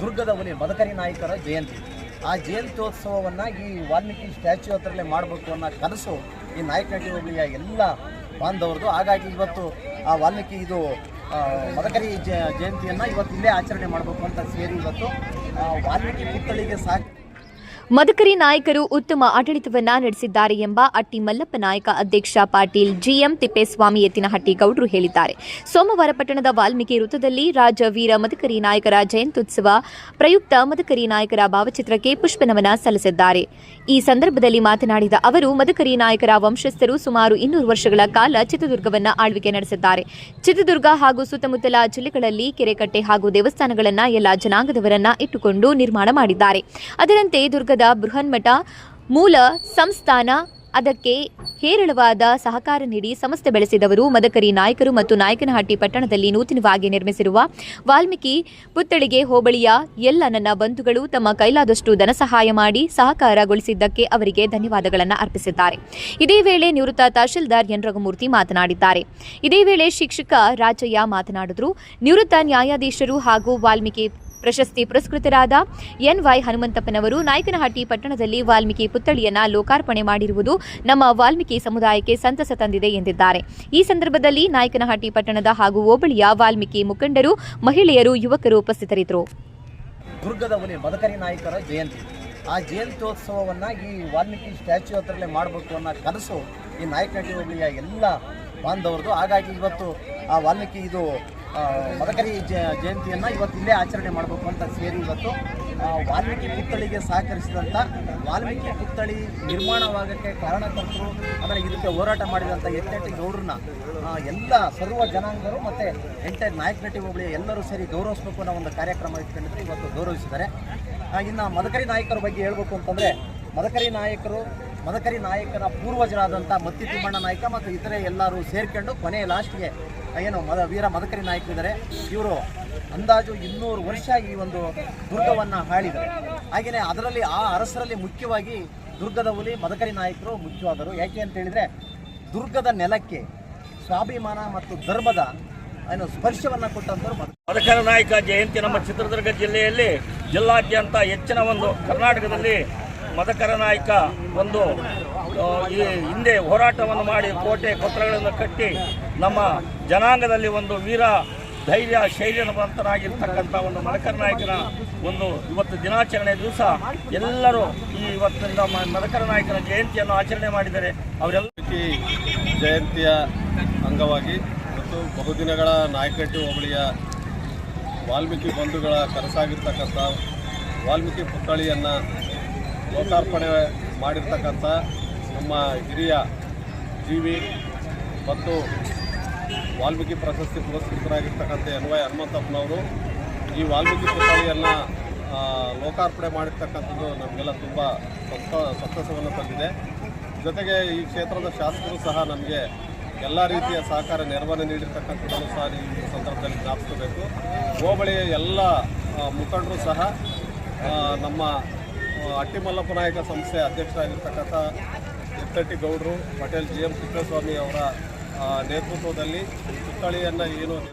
ದುರ್ಗದ ಮದಕರಿ ನಾಯಕರ ಜಯಂತಿ. ಆ ಜಯಂತ್ಯೋತ್ಸವವನ್ನು ಈ ವಾಲ್ಮೀಕಿ ಸ್ಟ್ಯಾಚ್ಯೂ ಹತ್ರಲ್ಲೇ ಮಾಡಬೇಕು ಅನ್ನೋ ಕನಸು ಈ ನಾಯಕನಹಟ್ಟಿ ಹೋಬಳಿಯ ಎಲ್ಲ ಬಾಂಧವರದು ಹಾಗಾಗಿ ಇವತ್ತು ಆ ವಾಲ್ಮೀಕಿ ಇದು ಮದಕರಿ ಜಯಂತಿಯನ್ನು ಇವತ್ತು ಇಲ್ಲೇ ಆಚರಣೆ ಮಾಡಬೇಕು ಅಂತ ಸೇರಿ ಇವತ್ತು ವಾಲ್ಮೀಕಿ ಪುತ್ಥಳಿಗೆ ಸಾಕಿ ಮದಕರಿ ನಾಯಕರು ಉತ್ತಮ ಆಡಳಿತವನ್ನ ನಡೆಸಿದ್ದಾರೆ ಎಂಬ ಅಟ್ಟಿ ಮಲ್ಲಪ್ಪ ನಾಯಕ ಅಧ್ಯಕ್ಷ ಪಾಟೀಲ್ ಜಿಎಂ ತಿಪ್ಪೇಸ್ವಾಮಿ ಎತ್ತಿನಹಟ್ಟಿ ಗೌಡ್ರು ಹೇಳಿದ್ದಾರೆ. ಸೋಮವಾರ ಪಟ್ಟಣದ ವಾಲ್ಮೀಕಿ ವೃತ್ತದಲ್ಲಿ ರಾಜ ವೀರ ಮದಕರಿ ನಾಯಕರ ಜಯಂತ್ಯುತ್ಸವ ಪ್ರಯುಕ್ತ ಮದಕರಿ ನಾಯಕರ ಭಾವಚಿತ್ರಕ್ಕೆ ಪುಷ್ಪನಮನ ಸಲ್ಲಿಸಿದ್ದಾರೆ. ಈ ಸಂದರ್ಭದಲ್ಲಿ ಮಾತನಾಡಿದ ಅವರು ಮದಕರಿ ನಾಯಕರ ವಂಶಸ್ಥರು ಸುಮಾರು ಇನ್ನೂರು ವರ್ಷಗಳ ಕಾಲ ಚಿತ್ರದುರ್ಗವನ್ನ ಆಳ್ವಿಕೆ ನಡೆಸಿದ್ದಾರೆ. ಚಿತ್ರದುರ್ಗ ಹಾಗೂ ಸುತ್ತಮುತ್ತಲ ಜಿಲ್ಲೆಗಳಲ್ಲಿ ಕೆರೆಕಟ್ಟೆ ಹಾಗೂ ದೇವಸ್ಥಾನಗಳನ್ನ ಎಲ್ಲ ಜನಾಂಗದವರನ್ನ ಇಟ್ಟುಕೊಂಡು ನಿರ್ಮಾಣ ಮಾಡಿದ್ದಾರೆ. ಅದರಂತೆ ದುರ್ಗದ ಬೃಹನ್ಮಠ, ಮೂಲ ಸಂಸ್ಥಾನ, ಅದಕ್ಕೆ ಹೇರಳವಾದ ಸಹಕಾರ ನೀಡಿ ಸಂಸ್ಥೆ ಬೆಳೆಸಿದವರು ಮದಕರಿ ನಾಯಕರು ಮತ್ತು ನಾಯಕನಹಟ್ಟಿ ಪಟ್ಟಣದಲ್ಲಿ ನೂತನವಾಗಿ ನಿರ್ಮಿಸಿರುವ ವಾಲ್ಮೀಕಿ ಪುತ್ಥಳಿಗೆ ಹೋಬಳಿಯ ಎಲ್ಲ ನನ್ನ ಬಂಧುಗಳು ತಮ್ಮ ಕೈಲಾದಷ್ಟು ಧನ ಸಹಾಯ ಮಾಡಿ ಸಹಕಾರಗೊಳಿಸಿದ್ದಕ್ಕೆ ಅವರಿಗೆ ಧನ್ಯವಾದಗಳನ್ನು ಅರ್ಪಿಸಿದ್ದಾರೆ. ಇದೇ ವೇಳೆ ನಿವೃತ್ತ ತಹಶೀಲ್ದಾರ್ ಎನ್. ರಘುಮೂರ್ತಿ ಮಾತನಾಡಿದ್ದಾರೆ. ಇದೇ ವೇಳೆ ಶಿಕ್ಷಕ ರಾಜಯ್ಯ ಮಾತನಾಡಿದರು. ನಿವೃತ್ತ ನ್ಯಾಯಾಧೀಶರು ಹಾಗೂ ವಾಲ್ಮೀಕಿ ಪ್ರಶಸ್ತಿ ಪುರಸ್ಕೃತರಾದ ಎನ್ವೈ ಹನುಮಂತಪ್ಪನವರು ನಾಯಕನಹಟ್ಟಿ ಪಟ್ಟಣದಲ್ಲಿ ವಾಲ್ಮೀಕಿ ಪುತ್ಥಳಿಯನ್ನ ಲೋಕಾರ್ಪಣೆ ಮಾಡಿರುವುದು ನಮ್ಮ ವಾಲ್ಮೀಕಿ ಸಮುದಾಯಕ್ಕೆ ಸಂತಸ ತಂದಿದೆ ಎಂದಿದ್ದಾರೆ. ಈ ಸಂದರ್ಭದಲ್ಲಿ ನಾಯಕನಹಟ್ಟಿ ಪಟ್ಟಣದ ಹಾಗೂ ಹೋಬಳಿಯ ವಾಲ್ಮೀಕಿ ಮುಖಂಡರು, ಮಹಿಳೆಯರು, ಯುವಕರು ಉಪಸ್ಥಿತರಿದ್ದರು. ದುರ್ಗದ ಮದಕರಿ ನಾಯಕರ ಜಯಂತಿ. ಆ ಜಯಂತ್ಯೋತ್ಸವವನ್ನು ಈ ವಾಲ್ಮೀಕಿ ಸ್ಟ್ಯಾಚ್ಯೂ ಹತ್ರಲ್ಲೇ ಮಾಡಬೇಕು ಅನ್ನೋ ಕನಸು ಈ ನಾಯಕನಹಟ್ಟಿ ಹೋಬಳಿಯ ಎಲ್ಲ ಬಾಂಧವರದು ಹಾಗಾಗಿ ಇವತ್ತು ಆ ವಾಲ್ಮೀಕಿ ಇದು ಮದಕರಿ ಜಯಂತಿಯನ್ನು ಇವತ್ತು ಇಲ್ಲೇ ಆಚರಣೆ ಮಾಡಬೇಕು ಅಂತ ಸೇರಿ ಇವತ್ತು ವಾಲ್ಮೀಕಿ ಪುತ್ಥಳಿಗೆ ಸಹಕರಿಸಿದಂಥ ವಾಲ್ಮೀಕಿ ಪುತ್ಥಳಿ ನಿರ್ಮಾಣವಾಗಕ್ಕೆ ಕಾರಣಕರ್ತರು, ಆಮೇಲೆ ಇದಕ್ಕೆ ಹೋರಾಟ ಮಾಡಿದಂಥ ಎಂಟೆಂಟು ಗೌಡ್ರನ್ನ ಎಲ್ಲ ಸರ್ವ ಜನಾಂಗರು ಮತ್ತು ಎಂಟೈರ್ ನಾಯಕನಟ್ಟಿ ಹೋಬಳಿ ಎಲ್ಲರೂ ಸೇರಿ ಗೌರವಿಸಬೇಕು ಅನ್ನೋ ಒಂದು ಕಾರ್ಯಕ್ರಮ ಇಟ್ಕೊಂಡಿದ್ರೆ ಇವತ್ತು ಗೌರವಿಸಿದ್ದಾರೆ. ಇನ್ನು ಮದಕರಿ ನಾಯಕರ ಬಗ್ಗೆ ಹೇಳಬೇಕು ಅಂತಂದರೆ, ಮದಕರಿ ನಾಯಕರು ಮದಕರಿ ನಾಯಕನ ಪೂರ್ವಜರಾದಂಥ ಮತ್ತಿ ತಿಮ್ಮಣ್ಣ ನಾಯಕ ಮತ್ತು ಇತರೆ ಎಲ್ಲರೂ ಸೇರ್ಕೊಂಡು ಕೊನೆಯ ಲಾಸ್ಟ್ಗೆ ಏನು, ಮದ, ವೀರ ಮದಕರಿ ನಾಯಕರಿದ್ದಾರೆ. ಇವರು ಅಂದಾಜು ಇನ್ನೂರು ವರ್ಷ ಈ ಒಂದು ದುರ್ಗವನ್ನು ಹಾಳಿದರು ಹಾಗೆಯೇ ಅದರಲ್ಲಿ, ಆ ಅರಸರಲ್ಲಿ ಮುಖ್ಯವಾಗಿ ದುರ್ಗದ ಹುಲಿ ಮದಕರಿ ನಾಯಕರು ಮುಖ್ಯವಾದರು ಯಾಕೆ ಅಂತ ಹೇಳಿದರೆ, ದುರ್ಗದ ನೆಲಕ್ಕೆ ಸ್ವಾಭಿಮಾನ ಮತ್ತು ಧರ್ಮದ, ಏನು, ಸ್ಪರ್ಶವನ್ನು ಕೊಟ್ಟಂಥವ್ರು ಮದಕರ ನಾಯಕ ಜಯಂತಿ ನಮ್ಮ ಚಿತ್ರದುರ್ಗ ಜಿಲ್ಲೆಯಲ್ಲಿ ಜಿಲ್ಲಾದ್ಯಂತ ಹೆಚ್ಚಿನ ಒಂದು ಕರ್ನಾಟಕದಲ್ಲಿ ಮದಕರ ನಾಯಕ ಒಂದು ಈ ಹಿಂದೆ ಹೋರಾಟವನ್ನು ಮಾಡಿ ಕೋಟೆ ಕೊತ್ತರಗಳನ್ನು ಕಟ್ಟಿ ನಮ್ಮ ಜನಾಂಗದಲ್ಲಿ ಒಂದು ವೀರ ಧೈರ್ಯ ಶೈರ್ಯವಂತನಾಗಿರ್ತಕ್ಕಂಥ ಒಂದು ಮದಕರ ನಾಯಕನ ಒಂದು ಇವತ್ತು ದಿನಾಚರಣೆ ದಿವಸ ಎಲ್ಲರೂ ಈ ಇವತ್ತಿನ ಮದಕರ ನಾಯಕನ ಜಯಂತಿಯನ್ನು ಆಚರಣೆ ಮಾಡಿದ್ದಾರೆ ಅವರೆಲ್ಲ ಜಯಂತಿಯ ಅಂಗವಾಗಿ ಮತ್ತು ಬಹುದಿನಗಳ ನಾಯಕಟ್ಟು ಹೋಬಳಿಯ ವಾಲ್ಮೀಕಿ ಬಂಧುಗಳ ಕನಸಾಗಿರ್ತಕ್ಕಂಥ ವಾಲ್ಮೀಕಿ ಪುತ್ಥಳಿಯನ್ನು ಲೋಕಾರ್ಪಣೆ ಮಾಡಿರ್ತಕ್ಕಂಥ ನಮ್ಮ ಹಿರಿಯ ಜೀವಿ ಮತ್ತು ವಾಲ್ಮೀಕಿ ಪ್ರಶಸ್ತಿ ಪುರಸ್ಕೃತರಾಗಿರ್ತಕ್ಕಂಥ ಎನ್ ವೈ ಹನುಮಂತಪ್ಪನವರು ಈ ವಾಲ್ಮೀಕಿ ಪುತ್ಥಳಿಯನ್ನು ಲೋಕಾರ್ಪಣೆ ಮಾಡಿರ್ತಕ್ಕಂಥದ್ದು ನಮಗೆಲ್ಲ ತುಂಬ ಸಂತ, ಸಂತಸವನ್ನು ತಂದಿದೆ. ಜೊತೆಗೆ ಈ ಕ್ಷೇತ್ರದ ಶಾಸಕರು ಸಹ ನಮಗೆ ಎಲ್ಲ ರೀತಿಯ ಸಹಕಾರ, ನೆರವನ್ನು ನೀಡಿರ್ತಕ್ಕಂಥದ್ದನ್ನು ಸಹ ಈ ಸಂದರ್ಭದಲ್ಲಿ ಜ್ಞಾಪಿಸಬೇಕು ಹೋಬಳಿಯ ಎಲ್ಲ ಮುಖಂಡರು ಸಹ ನಮ್ಮ ಆ, ಅಟ್ಟಿಮಲ್ಲಪ್ಪ ನಾಯಕ ಸಂಸ್ಥೆ ಅಧ್ಯಕ್ಷರಾಗಿರ್ತಕ್ಕಂಥ ಎತ್ತಟ್ಟಿ ಗೌಡರು ಪಟೇಲ್ ಜಿ ಎಂ ಅವರ ನೇತೃತ್ವದಲ್ಲಿ ಪುತ್ಥಳಿಯನ್ನು ಏನು